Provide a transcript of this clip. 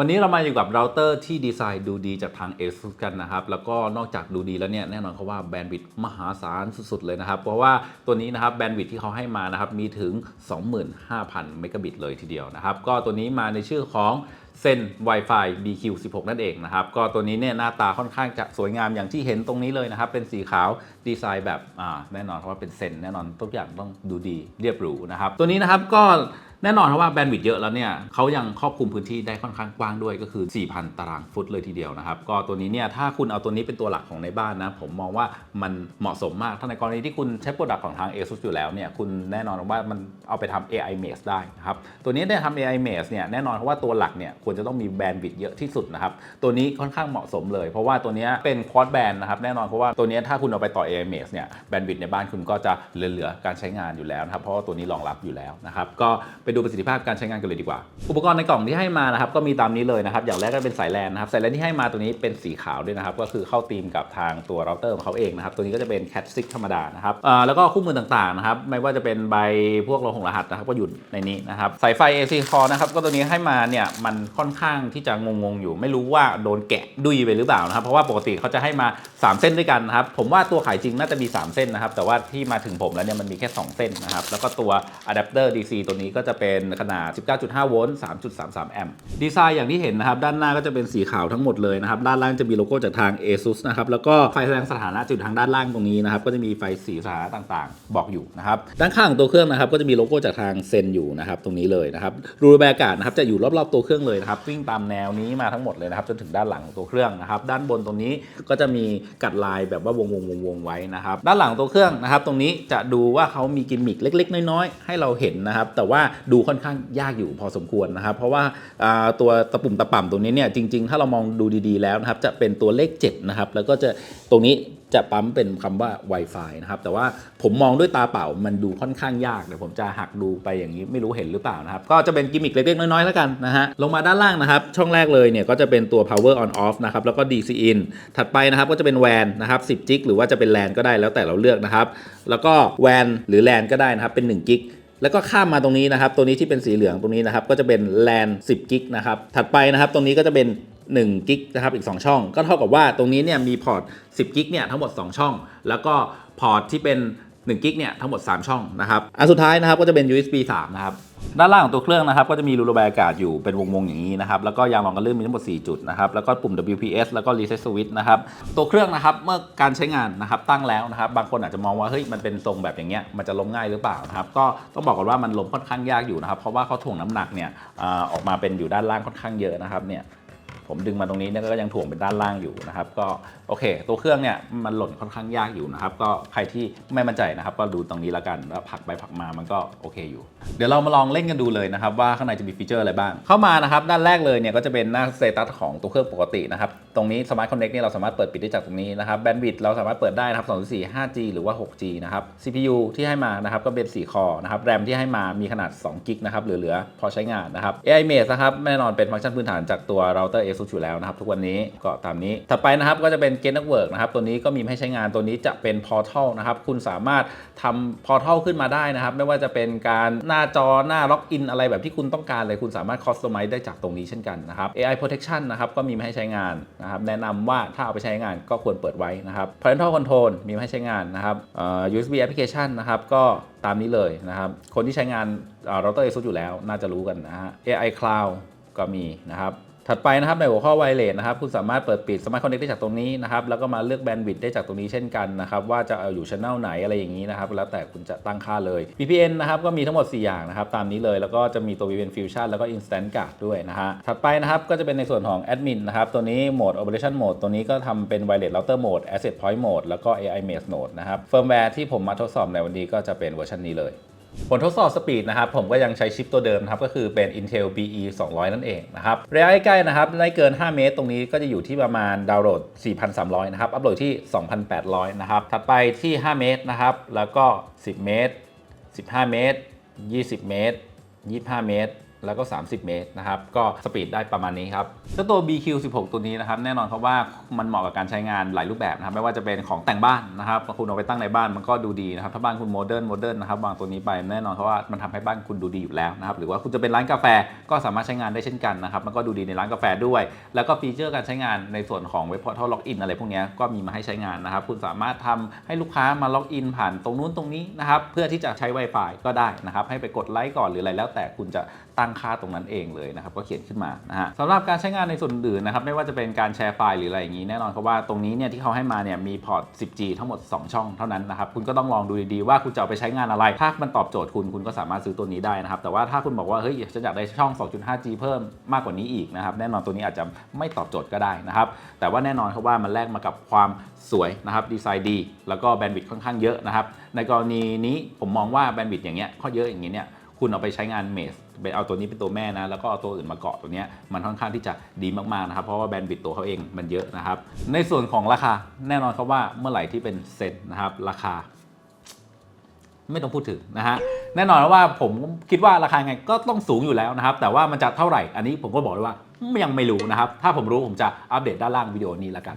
วันนี้เรามาอยู่กับเราเตอร์ที่ดีไซน์ดูดีจากทาง ASUS กันนะครับ แล้วก็นอกจากดูดีแล้วเนี่ยแน่นอนเขาว่าแบนด์วิดต์มหาศาลสุด ๆ เลยนะครับ เพราะว่าตัวนี้นะครับแบนด์วิดต์ที่เขาให้มานะครับมีถึง 25,000 เมกะบิตเลยทีเดียวนะครับ ก็ตัวนี้มาในชื่อของ เซน Wi-Fi BQ16 นั่นเองนะครับ ก็ตัวนี้เนี่ยหน้าตาค่อนข้างจะสวยงามอย่างที่เห็นตรงนี้เลยนะครับ เป็นสีขาวดีไซน์แบบแน่นอนเพราะว่าเป็นเซนแน่นอนทุกอย่างต้องดูดีเรียบหรูนะครับ ตัวนี้นะครับก็แน่นอนครับว่าแบนด์วิดต์เยอะแล้วเนี่ยเขายังครอบคลุมพื้นที่ได้ค่อนข้างกว้างด้วยก็คือ 4,000 ตารางฟุตเลยทีเดียวนะครับ ก็ตัวนี้เนี่ยถ้าคุณเอาตัวนี้เป็นตัวหลักของในบ้านนะผมมองว่ามันเหมาะสมมาก ถ้าในกรณีที่คุณใช้โปรดักต์ของทาง ASUS อยู่แล้วเนี่ยคุณแน่นอนว่ามันเอาไปทำ AI Maze ได้นะครับ ตัวนี้ได้ทำ AI Maze เนี่ยแน่นอนเพราะว่าตัวหลักเนี่ยควรจะต้องมีแบนด์วิดเยอะที่สุดนะครับ ตัวนี้ค่อนข้างเหมาะสมเลย เพราะว่าตัวนี้เป็นควอดแบนนะครับแน่นอนเพราะว่าตัวนี้ถ้าคุณเอาไปต่อ AI Maze เนี่ยแบนด์วิดในบ้านคุณก็จะเหลือๆการใช้งานอยู่แล้วนะครับเพราะว่าตัวนี้รองรับอยู่แล้วนะครับก็ไปดูประสิทธิภาพการใช้งานกันเลยดีกว่า อุปกรณ์ในกล่องที่ให้มานะครับก็มีตามนี้เลยนะครับอย่างแรกก็เป็นสายแลนนะครับสายแลนที่ให้มาตัวนี้เป็นสีขาวด้วยนะครับก็คือเข้าธีมกับทางตัวเราเตอร์ของเขาเองนะครับตัวนี้ก็จะเป็น Cat 6ธรรมดานะครับอ่าแล้วก็คู่มือต่างๆนะครับไม่ว่าจะเป็นใบพวกรหัสรหัสนะครับก็อยู่ในนี้นะครับสายไฟ AC core นะครับก็ตัวนี้ให้มาเนี่ยมันค่อนข้างที่จะงงๆอยู่ ไม่รู้ว่าโดนแกะดุยไปหรือเปล่านะครับ เพราะว่าปกติเขาจะให้มา 3 เส้นด้วยกันนะครับ ผมว่าตัวขายจริงน่าจะมี 3 เส้นนะครับ แต่ว่าที่มาถึงผมแล้วเนี่ยมันมีแค่ 2 เส้นนะครับ แล้วก็ตัวอะแดปเตอร์ DC ตัวนี้ก็จะเป็นขนาด 19.5 โวลต์ 3.33 แอมป์ ดีไซน์อย่างที่เห็นนะครับ ด้านหน้าก็จะเป็นสีขาวทั้งหมดเลยนะครับ ด้านล่างจะมีโลโก้จากทาง ASUS นะครับ แล้วก็ไฟแสดงสถานะจุดทางด้านล่างตรงนี้นะครับ ก็จะมีไฟสีสถานะต่างๆ บอกอยู่นะครับ ด้านข้างของตัวเครื่องนะครับ ก็จะมีโลโก้จากทางเซนอยู่นะครับ ตรงนี้เลยนะครับ รูระบายอากาศนะครับ จะอยู่รอบๆตัวเครื่องเลยนะครับวิ่งตามแนวนี้มาทั้งหมดเลยนะครับจนถึงด้านหลังของตัวเครื่องนะครับด้านบนตรงนี้ก็จะมีกัดลายแบบว่าวงวงวงวงไว้นะครับด้านหลังตัวเครื่องนะครับ ตรงนี้จะดูว่าเขามีกิมมิคเล็ก ๆ น้อยๆให้เราเห็นนะครับแต่ว่าดูค่อนข้างยากอยู่พอสมควรนะครับ เพราะว่าตัวตะปุ่มตะป่ำตรงนี้เนี่ยจริง ๆ ถ้าเรามองดูดีๆแล้วนะครับจะเป็นตัวเลข7นะครับแล้วก็จะตรงนี้ จะปั๊มเป็นคำว่า Wi-Fi นะครับ แต่ว่าผมมองด้วยตาเปล่ามันดูค่อนข้างยากเดี๋ยวผมจะหักดูไปอย่างนี้ไม่รู้เห็นหรือเปล่านะครับ ก็จะเป็นกิมมิคเล็กๆน้อยๆแล้วกันนะฮะลงมาด้านล่างนะครับ ช่องแรกเลยเนี่ยก็จะเป็นตัว power on off นะครับ แล้วก็ DC in ถัดไปนะครับก็จะเป็น WAN นะครับ 10 จิกหรือว่าจะเป็น LAN ก็ได้แล้วแต่เราเลือกนะครับ แล้วก็ WAN หรือ LAN ก็ได้นะครับเป็น1กิกแล้วก็ข้ามมาตรงนี้นะครับ ตัวนี้ที่เป็นสีเหลืองตรงนี้นะครับ ก็จะเป็น LAN 10 กิกนะครับ ถัดไปนะครับ ตรงนี้ก็จะเป็น 1กิกนะครับอีก 2 ช่อง ก็เท่ากับว่าตรงนี้เนี่ยมีพอร์ต 10กิกเนี่ยทั้งหมด 2 ช่อง แล้วก็พอร์ตที่เป็น1กิกเนี่ยทั้งหมด 3 ช่องนะครับอันสุดท้ายนะครับก็จะเป็น USB 3 นะครับ ด้านล่างของตัวเครื่องนะครับก็จะมีรูระบายอากาศอยู่เป็นวงๆอย่างนี้นะครับ แล้วก็ยางรองกันลื่นมีทั้งหมด 4 จุดนะครับ แล้วก็ปุ่ม WPS แล้วก็ Reset Switch นะครับ ตัวเครื่องนะครับเมื่อการใช้งานนะครับตั้งแล้วนะครับ บางคนอาจจะมองว่าเฮ้ยมันเป็นทรงแบบอย่างเงี้ยมันจะล้มง่ายหรือเปล่านะครับ ก็ต้องบอกก่อนว่ามันล้มค่อนข้างยากอยู่นะครับ เพราะว่าเขาถ่วงน้ำหนักเนี่ยออกมาเป็นอยู่ด้านล่างค่อนข้างเยอะนะครับเนี่ย ผมดึงมาตรงนี้เนี่ยก็ยังถ่วงเป็นด้านล่างอยู่นะครับ ก็โอเค ตัวเครื่องเนี่ยมันหล่นค่อนข้างยากอยู่นะครับ ก็ใครที่ไม่มั่นใจนะครับ ก็ดูตรงนี้แล้วกันแล้วผักไปผักมามันก็โอเคอยู่ เดี๋ยวเรามาลองเล่นกันดูเลยนะครับ ว่าข้างในจะมีฟีเจอร์อะไรบ้าง เข้ามานะครับ ด้านแรกเลยเนี่ยก็จะเป็นหน้าสเตตัสของตัวเครื่องปกตินะครับ ตรงนี้ Smart Connect เนี่ยเราสามารถเปิดปิดได้จากตรงนี้นะครับแบนด์วิดต์เราสามารถเปิดได้นะครับ2.4 5G หรือว่า 6G นะครับ CPU ที่ให้มานะครับก็เป็น4คอนะครับแรมที่ให้มามีขนาด2กิกนะครับเหลือๆพอใช้งานนะครับ AI Maze นะครับแน่นอนเป็นฟังก์ชันพื้นฐานจากตัวเราเตอร์ ASUS อยู่แล้วนะครับทุกวันนี้ก็ตามนี้ ถัดไปนะครับก็จะเป็น Gate Network นะครับตัวนี้ก็มีให้ใช้งานตัวนี้จะเป็น Portal นะครับคุณสามารถทำ Portal ขึ้นมาได้นะครับไม่ว่าจะเป็นการหน้าจอหน้าล็อกอินอะไรแบบที่คุณต้องการเลยคุณสามารถ Customize ได้จากตรงนี้เช่นกันนะครับ AI Protection นะครับก็มีให้ใช้งานนะครับแนะนำว่าถ้าเอาไปใช้งานก็ควรเปิดไว้นะครับ Parental Control มีให้ใช้งานนะครับเอ่อ USB Application นะครับก็ตามนี้เลยนะครับ คนที่ใช้งานเราเตอร์ ASUS อยู่แล้วน่าจะรู้กันนะฮะ AI Cloud ก็มีนะครับ ถัดไปนะครับในหัวข้อไวเลสนะครับคุณสามารถเปิดปิดสมาร์ทคอนเนคได้จากตรงนี้นะครับแล้วก็มาเลือกแบนด์วิดต์ได้จากตรงนี้เช่นกันนะครับว่าจะเอาอยู่ช anel ไหนอะไรอย่างนี้นะครับแล้วแต่คุณจะตั้งค่าเลย VPN นะครับก็มีทั้งหมด 4 อย่างนะครับตามนี้เลยแล้วก็จะมีตัว VPN Fusion แล้วก็ Instant Card ด้วยนะฮะถัดไปนะครับก็จะเป็นในส่วนของ Admin นะครับตัวนี้โหมด Operation Mode ตัวนี้ก็ทำเป็น Wireless Router Mode Asset Point Mode แล้วก็ AI Maze Mode นะครับเฟิร์มแวร์ที่ผมมาทดสอบในวันนี้ก็จะเป็นเวอร์ชันนี้เลย ผลทดสอบสปีดนะครับผมก็ยังใช้ชิปตัวเดิมนะครับก็คือเป็น Intel BE 200 นั่นเองนะครับระยะใกล้ๆนะครับไม่เกิน 5 เมตรตรงนี้ก็จะอยู่ที่ประมาณดาวน์โหลด 4,300 นะครับ อัปโหลดที่ 2,800 นะครับ ถัดไปที่ 5 เมตรนะครับ แล้วก็ 10 เมตร 15 เมตร 20 เมตร 25 เมตร แล้วก็ 30 เมตรนะครับ ก็สปีดได้ประมาณนี้ครับเจ้าตัว BQ16 ตัวนี้นะครับ แน่นอนครับว่ามันเหมาะกับการใช้งานหลายรูปแบบนะครับ ไม่ว่าจะเป็นของแต่งบ้านนะครับ คุณเอาไปตั้งในบ้านมันก็ดูดีนะครับ ถ้าบ้านคุณโมเดิร์นโมเดิร์นนะครับ วางตัวนี้ไปแน่นอนครับว่ามันทำให้บ้านคุณดูดีอยู่แล้วนะครับ หรือว่าคุณจะเป็นร้านกาแฟก็สามารถใช้งานได้เช่นกันนะครับ มันก็ดูดีในร้านกาแฟด้วย แล้วก็ฟีเจอร์การใช้งานในส่วนของเว็บพอร์ทัลล็อกอินอะไรพวกนี้ก็มีมาให้ใช้งานนะครับ คุณสามารถทำให้ลูกค้ามาล็อกอินผ่านตรงนู้นตรงนี้นะครับ เพื่อที่จะใช้ Wi-Fi ก็ได้นะครับ ให้ไปกดไลค์ก่อนหรืออะไรแล้วแต่คุณจะตั้งค่าตรงนั้นเองเลยนะครับก็เขียนขึ้นมานะฮะสำหรับการใช้งานในส่วนอื่นนะครับไม่ว่าจะเป็นการแชร์ไฟล์หรืออะไรอย่างนี้แน่นอนครับว่าตรงนี้เนี่ยที่เขาให้มาเนี่ยมีพอร์ต 10G ทั้งหมด 2 ช่องเท่านั้นนะครับคุณก็ต้องลองดูดีๆว่าคุณจะเอาไปใช้งานอะไร ถ้ามันตอบโจทย์คุณคุณก็สามารถซื้อตัวนี้ได้นะครับแต่ว่าถ้าคุณบอกว่าเฮ้ยฉันอยากได้ช่อง 2.5G เพิ่มมากกว่านี้อีกนะครับแน่นอนตัวนี้อาจจะไม่ตอบโจทย์ก็ได้นะครับแต่ว่าแน่นอนครับว่ามันแลกมากับความสวยนะครับดีไซน์ดี แล้วก็แบนด์วิดต์ค่อนข้างเยอะนะครับในกรณีนี้ผมมองว่าแบนด์วิดต์อย่างเงี้ยข้อเยอะอย่างนี้เนี่ยคุณเอาไปใช้งานเมส ไปเอาตัวนี้เป็นตัวแม่นะแล้วก็เอาตัวอื่นมาเกาะตัวเนี้ยมันค่อนข้างที่จะดีมากๆนะครับเพราะว่าแบนด์วิดตัวเขาเองมันเยอะนะครับในส่วนของราคาแน่นอนครับว่าเมื่อไหร่ที่เป็นเซนนะครับราคา ไม่ต้องพูดถึงนะฮะแน่นอนว่าผมคิดว่าราคาไงก็ต้องสูงอยู่แล้วนะครับ แต่ว่ามันจะเท่าไหร่อันนี้ผมก็บอกเลยว่ายังไม่รู้นะครับ ถ้าผมรู้ผมจะอัปเดตด้านล่างวิดีโอนี้แล้วกัน